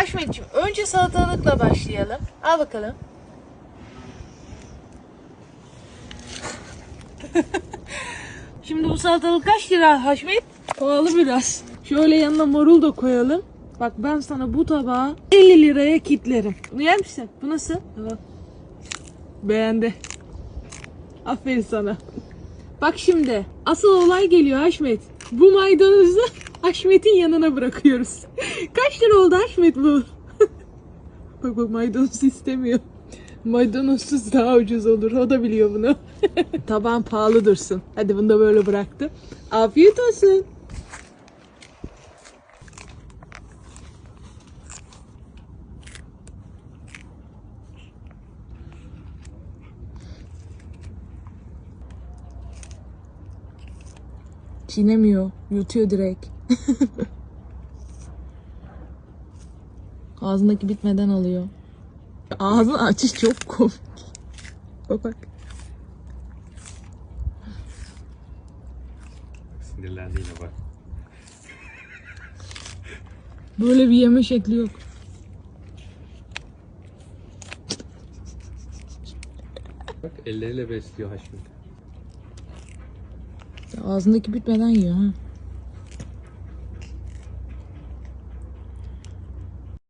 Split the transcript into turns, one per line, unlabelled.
Haşmetciğim önce salatalıkla başlayalım. Al bakalım. Şimdi bu salatalık kaç lira Haşmet?
Pahalı biraz. Şöyle yanına marul da koyalım. Bak ben sana bu tabağı 50 liraya kitlerim. Bunu yer misin? Bu nasıl? Tamam. Beğendi. Aferin sana. Bak şimdi asıl olay geliyor Haşmet. Bu maydanozu Haşmet'in yanına bırakıyoruz. Kaç lira oldu Haşmet bu? bak bak maydanoz istemiyor. Maydanozsuz daha ucuz olur. O da biliyor bunu. Tabağın pahalı dursun. Hadi bunu da böyle bıraktı. Afiyet olsun. Çiğnemiyor. Yutuyor direkt. Ağzındaki bitmeden alıyor. Ağzını açış çok komik. Bak bak.
Sinirlendi yine bak.
Böyle bir yeme şekli yok.
Bak elleriyle besliyor Haşmet.
Ağzındaki bitmeden yiyor ha.